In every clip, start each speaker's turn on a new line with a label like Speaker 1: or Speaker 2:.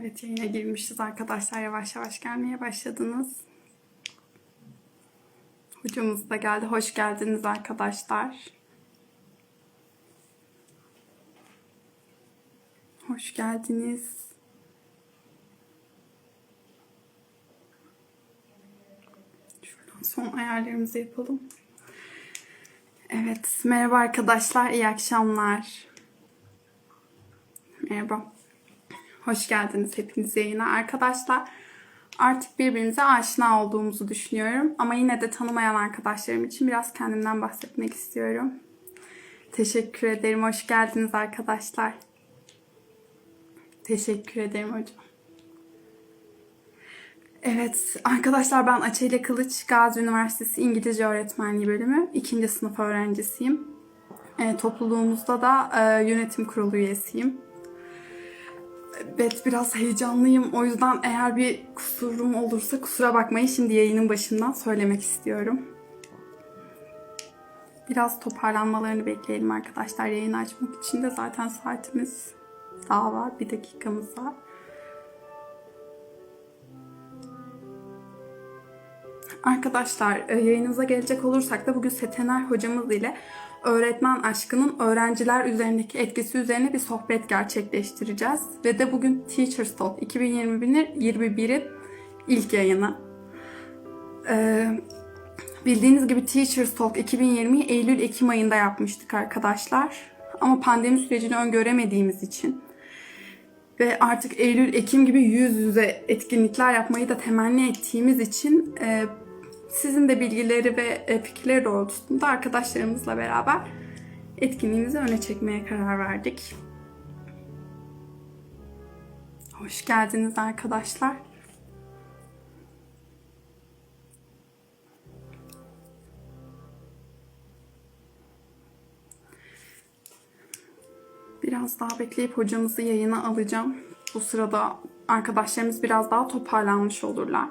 Speaker 1: Evet yayına girmişiz arkadaşlar. Yavaş yavaş gelmeye başladınız. Hocamız da geldi. Hoş geldiniz arkadaşlar. Hoş geldiniz. Şuradan son ayarlarımızı yapalım. Evet, merhaba arkadaşlar, iyi akşamlar. Merhaba. Hoş geldiniz hepiniz yayına. Arkadaşlar artık birbirimize aşina olduğumuzu düşünüyorum. Ama yine de tanımayan arkadaşlarım için biraz kendimden bahsetmek istiyorum. Teşekkür ederim. Hoş geldiniz arkadaşlar. Teşekkür ederim hocam. Evet arkadaşlar ben Açeli Kılıç Gazi Üniversitesi İngilizce Öğretmenliği bölümü 2. sınıf öğrencisiyim. E, topluluğumuzda da e, yönetim kurulu üyesiyim. Evet biraz heyecanlıyım. O yüzden eğer bir kusurum olursa kusura bakmayın. Şimdi yayının başından söylemek istiyorum. Biraz toparlanmalarını bekleyelim arkadaşlar. Yayını açmak için de zaten saatimiz daha var. Bir dakikamız var. Arkadaşlar e, yayınımıza gelecek olursak da bugün Setener hocamız ile öğretmen aşkının öğrenciler üzerindeki etkisi üzerine bir sohbet gerçekleştireceğiz. Ve de bugün Teachers Talk 2021'in ilk yayını. Ee, bildiğiniz gibi Teachers Talk 2020'yi Eylül-Ekim ayında yapmıştık arkadaşlar. Ama pandemi sürecini öngöremediğimiz için ve artık Eylül-Ekim gibi yüz yüze etkinlikler yapmayı da temenni ettiğimiz için e, sizin de bilgileri ve e, fikirleri doğrultusunda arkadaşlarımızla beraber etkinliğimizi öne çekmeye karar verdik. Hoş geldiniz arkadaşlar. Biraz daha bekleyip hocamızı yayına alacağım. Bu sırada arkadaşlarımız biraz daha toparlanmış olurlar.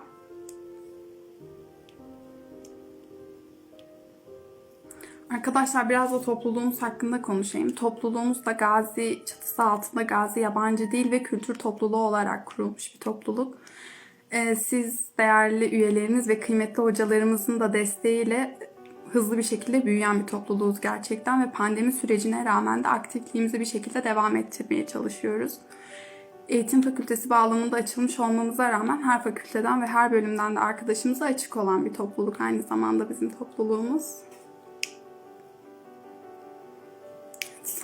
Speaker 1: Arkadaşlar biraz da topluluğumuz hakkında konuşayım. Topluluğumuz da Gazi çatısı altında Gazi Yabancı Dil ve Kültür Topluluğu olarak kurulmuş bir topluluk. Ee, siz değerli üyeleriniz ve kıymetli hocalarımızın da desteğiyle hızlı bir şekilde büyüyen bir topluluğuz gerçekten ve pandemi sürecine rağmen de aktifliğimizi bir şekilde devam ettirmeye çalışıyoruz. Eğitim fakültesi bağlamında açılmış olmamıza rağmen her fakülteden ve her bölümden de arkadaşımıza açık olan bir topluluk aynı zamanda bizim topluluğumuz.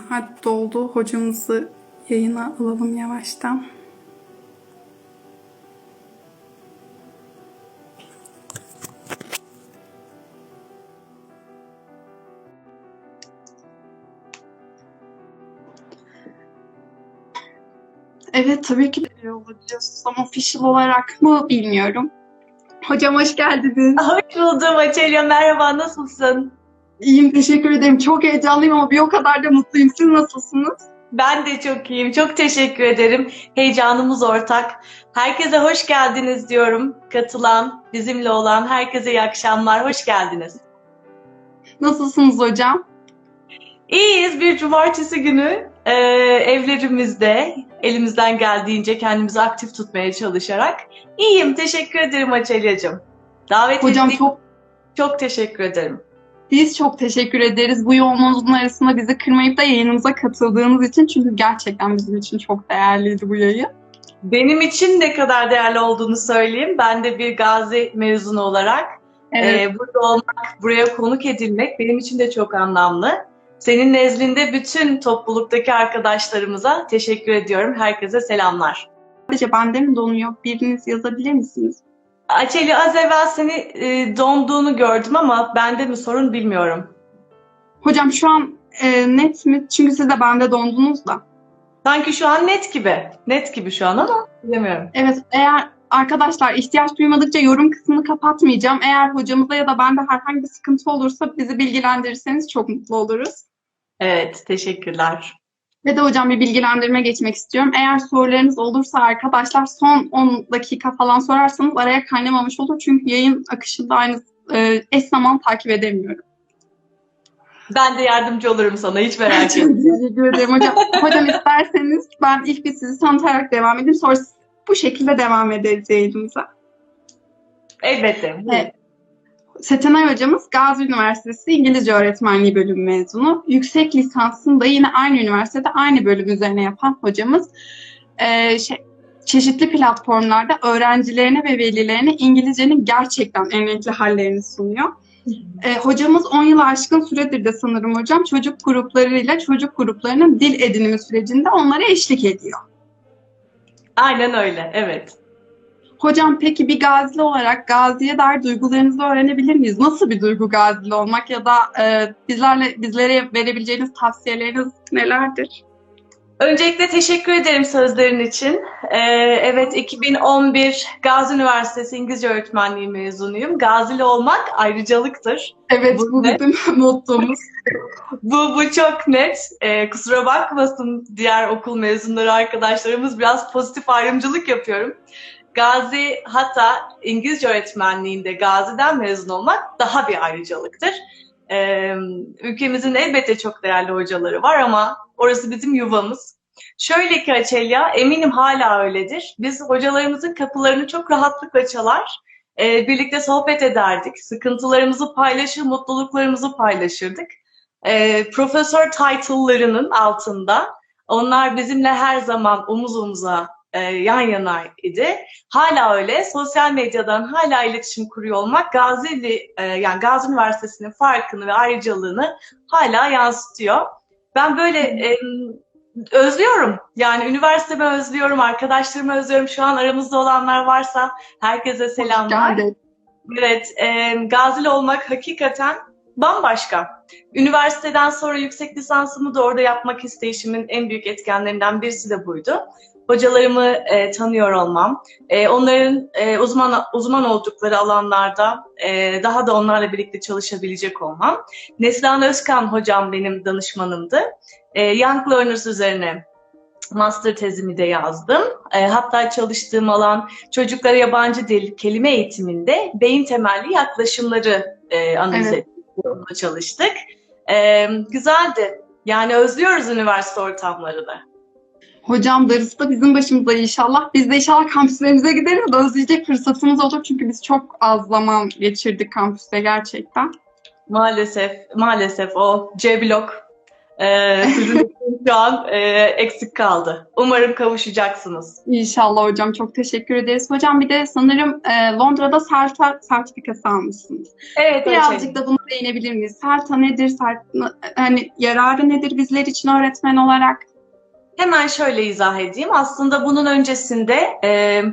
Speaker 1: Saat doldu. Hocamızı yayına alalım yavaştan. Evet tabii ki de olabiliyorsunuz ama official olarak mı bilmiyorum. Hocam hoş geldiniz.
Speaker 2: Hoş buldum Açelya. Merhaba, nasılsın?
Speaker 1: İyiyim teşekkür ederim. Çok heyecanlıyım ama bir o kadar da mutluyum. Siz nasılsınız?
Speaker 2: Ben de çok iyiyim. Çok teşekkür ederim. Heyecanımız ortak. Herkese hoş geldiniz diyorum. Katılan, bizimle olan herkese iyi akşamlar. Hoş geldiniz.
Speaker 1: Nasılsınız hocam?
Speaker 2: İyiyiz. Bir cumartesi günü e, evlerimizde elimizden geldiğince kendimizi aktif tutmaya çalışarak. İyiyim. Teşekkür ederim Açelya'cığım. Davet
Speaker 1: Hocam
Speaker 2: ettiğin
Speaker 1: çok
Speaker 2: çok teşekkür ederim.
Speaker 1: Biz çok teşekkür ederiz. Bu yoğunluğunuzun arasında bizi kırmayıp da yayınımıza katıldığınız için. Çünkü gerçekten bizim için çok değerliydi bu yayın.
Speaker 2: Benim için ne kadar değerli olduğunu söyleyeyim. Ben de bir gazi mezunu olarak
Speaker 1: Evet.
Speaker 2: Ee, burada olmak, buraya konuk edilmek benim için de çok anlamlı. Senin nezdinde bütün topluluktaki arkadaşlarımıza teşekkür ediyorum. Herkese selamlar.
Speaker 1: Sadece bende mi donuyor? Biriniz yazabilir misiniz?
Speaker 2: Açeli az evvel seni e, donduğunu gördüm ama bende mi sorun bilmiyorum.
Speaker 1: Hocam şu an e, net mi? Çünkü siz de bende dondunuz da.
Speaker 2: Sanki şu an net gibi. Net gibi şu an ama bilemiyorum.
Speaker 1: Evet eğer arkadaşlar ihtiyaç duymadıkça yorum kısmını kapatmayacağım. Eğer hocamıza ya da bende herhangi bir sıkıntı olursa bizi bilgilendirirseniz çok mutlu oluruz.
Speaker 2: Evet, teşekkürler.
Speaker 1: Ve de hocam bir bilgilendirme geçmek istiyorum. Eğer sorularınız olursa arkadaşlar son 10 dakika falan sorarsanız araya kaynamamış olur. Çünkü yayın akışında aynı e, eş zaman takip edemiyorum.
Speaker 2: Ben de yardımcı olurum sana hiç merak etme.
Speaker 1: teşekkür ederim hocam. Hocam isterseniz ben ilk bir sizi tanıtarak devam edeyim. Sonra bu şekilde devam ederiz yayınımıza.
Speaker 2: Elbette.
Speaker 1: Evet. Setenay hocamız Gazi Üniversitesi İngilizce Öğretmenliği bölümü mezunu. Yüksek lisansını da yine aynı üniversitede aynı bölüm üzerine yapan hocamız. Ee, şey, çeşitli platformlarda öğrencilerine ve velilerine İngilizcenin gerçekten en renkli hallerini sunuyor. Ee, hocamız 10 yılı aşkın süredir de sanırım hocam çocuk gruplarıyla çocuk gruplarının dil edinimi sürecinde onlara eşlik ediyor.
Speaker 2: Aynen öyle, evet.
Speaker 1: Hocam peki bir gazili olarak gaziye dair duygularınızı öğrenebilir miyiz? Nasıl bir duygu gazili olmak ya da e, bizlerle bizlere verebileceğiniz tavsiyeleriniz nelerdir?
Speaker 2: Öncelikle teşekkür ederim sözlerin için. Ee, evet 2011 Gazi Üniversitesi İngilizce Öğretmenliği mezunuyum. Gazili olmak ayrıcalıktır.
Speaker 1: Evet
Speaker 2: Bu
Speaker 1: bu bizim mottomuz.
Speaker 2: Bu, bu çok net. Ee, kusura bakmasın diğer okul mezunları arkadaşlarımız biraz pozitif ayrımcılık yapıyorum. Gazi hatta İngilizce öğretmenliğinde Gazi'den mezun olmak daha bir ayrıcalıktır. Ee, ülkemizin elbette çok değerli hocaları var ama orası bizim yuvamız. Şöyle ki Açelya, eminim hala öyledir. Biz hocalarımızın kapılarını çok rahatlıkla çalar, e, birlikte sohbet ederdik, sıkıntılarımızı paylaşır, mutluluklarımızı paylaşırdık. E, profesör title'larının altında onlar bizimle her zaman omuz omuza e, yan yanaydı. Hala öyle. Sosyal medyadan hala iletişim kuruyor olmak Gazi, e, yani Gazi Üniversitesi'nin farkını ve ayrıcalığını hala yansıtıyor. Ben böyle e, özlüyorum. Yani üniversitemi özlüyorum, arkadaşlarımı özlüyorum. Şu an aramızda olanlar varsa herkese selamlar. Evet, e, Gazili olmak hakikaten bambaşka. Üniversiteden sonra yüksek lisansımı da orada yapmak isteyişimin en büyük etkenlerinden birisi de buydu. Hocalarımı e, tanıyor olmam, e, onların e, uzman uzman oldukları alanlarda e, daha da onlarla birlikte çalışabilecek olmam. Neslihan Özkan hocam benim danışmanımdı. E, Young Learners üzerine master tezimi de yazdım. E, hatta çalıştığım alan çocuklara yabancı dil kelime eğitiminde beyin temelli yaklaşımları e, analiz
Speaker 1: Evet.
Speaker 2: ettik. Çalıştık. E, güzeldi. Yani özlüyoruz üniversite ortamlarını.
Speaker 1: Hocam darısı da bizim başımıza inşallah. Biz de inşallah kampüslerimize gideriz de özleyecek fırsatımız olur. Çünkü biz çok az zaman geçirdik kampüste gerçekten.
Speaker 2: Maalesef, maalesef o C blok e, sizin için şu an e, eksik kaldı. Umarım kavuşacaksınız.
Speaker 1: İnşallah hocam çok teşekkür ederiz. Hocam bir de sanırım e, Londra'da SERTA sertifikası almışsınız.
Speaker 2: Evet,
Speaker 1: Birazcık da bunu değinebilir miyiz? SERTA nedir? SERTA, hani yararı nedir bizler için öğretmen olarak?
Speaker 2: Hemen şöyle izah edeyim. Aslında bunun öncesinde e,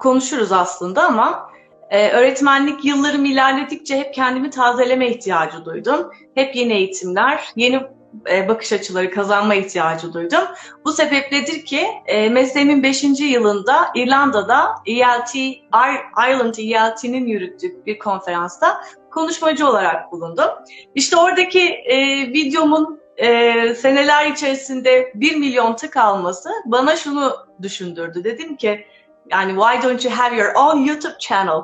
Speaker 2: konuşuruz aslında ama e, öğretmenlik yıllarım ilerledikçe hep kendimi tazeleme ihtiyacı duydum. Hep yeni eğitimler, yeni e, bakış açıları kazanma ihtiyacı duydum. Bu sebepledir ki e, mesleğimin 5. yılında İrlanda'da ELT, Ir- Ireland ELT'nin yürüttüğü bir konferansta konuşmacı olarak bulundum. İşte oradaki e, videomun e, seneler içerisinde 1 milyon tık alması bana şunu düşündürdü. Dedim ki yani why don't you have your own YouTube channel?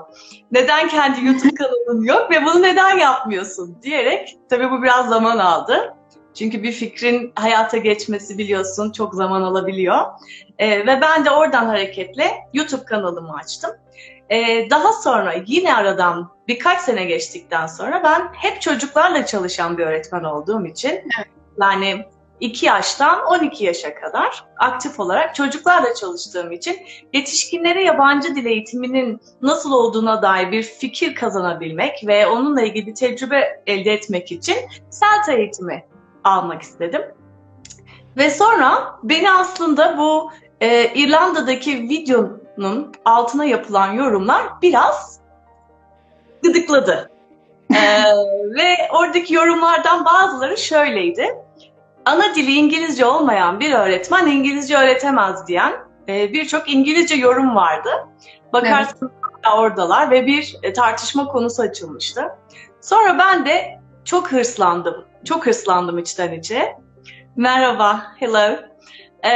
Speaker 2: Neden kendi YouTube kanalın yok ve bunu neden yapmıyorsun diyerek tabii bu biraz zaman aldı. Çünkü bir fikrin hayata geçmesi biliyorsun çok zaman alabiliyor. E, ve ben de oradan hareketle YouTube kanalımı açtım. E, daha sonra yine aradan birkaç sene geçtikten sonra ben hep çocuklarla çalışan bir öğretmen olduğum için yani 2 yaştan 12 yaşa kadar aktif olarak çocuklarla çalıştığım için yetişkinlere yabancı dil eğitiminin nasıl olduğuna dair bir fikir kazanabilmek ve onunla ilgili tecrübe elde etmek için SELTA eğitimi almak istedim. Ve sonra beni aslında bu e, İrlanda'daki videonun altına yapılan yorumlar biraz gıdıkladı. E, ve oradaki yorumlardan bazıları şöyleydi ana dili İngilizce olmayan bir öğretmen İngilizce öğretemez diyen e, birçok İngilizce yorum vardı. Bakarsınız hala oradalar ve bir e, tartışma konusu açılmıştı. Sonra ben de çok hırslandım. Çok hırslandım içten içe. Merhaba, hello. E,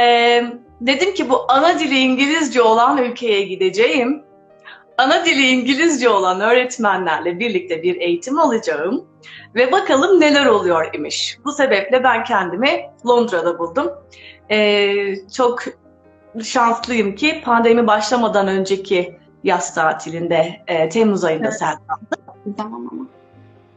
Speaker 2: dedim ki bu ana dili İngilizce olan ülkeye gideceğim. Ana dili İngilizce olan öğretmenlerle birlikte bir eğitim alacağım ve bakalım neler oluyor imiş. Bu sebeple ben kendimi Londra'da buldum. Ee, çok şanslıyım ki pandemi başlamadan önceki yaz tatilinde e, Temmuz ayında
Speaker 1: Evet.
Speaker 2: Seltan.
Speaker 1: Tamam ama.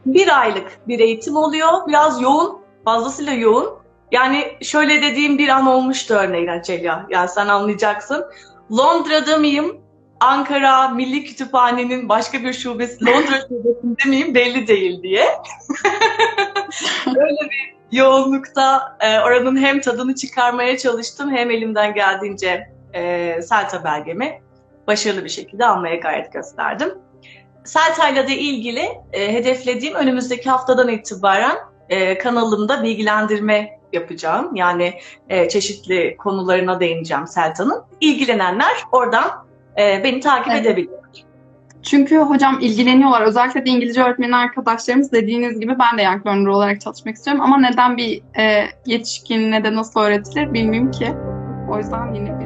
Speaker 2: Bir aylık bir eğitim oluyor. Biraz yoğun, fazlasıyla yoğun. Yani şöyle dediğim bir an olmuştu örneğin Açelya. Yani sen anlayacaksın. Londra'da mıyım? Ankara Milli Kütüphane'nin başka bir şubesi, Londra şubesinde miyim belli değil diye. Böyle bir yoğunlukta e, oranın hem tadını çıkarmaya çalıştım hem elimden geldiğince e, Selta belgemi başarılı bir şekilde almaya gayret gösterdim. Selta'yla da ilgili e, hedeflediğim önümüzdeki haftadan itibaren e, kanalımda bilgilendirme yapacağım. Yani e, çeşitli konularına değineceğim Selta'nın. İlgilenenler oradan e, beni takip
Speaker 1: Evet.
Speaker 2: edebilir.
Speaker 1: Çünkü hocam ilgileniyorlar. Özellikle de İngilizce öğretmeni arkadaşlarımız dediğiniz gibi ben de Learner olarak çalışmak istiyorum. Ama neden bir e, yetişkin ne de nasıl öğretilir bilmiyorum ki. O yüzden yine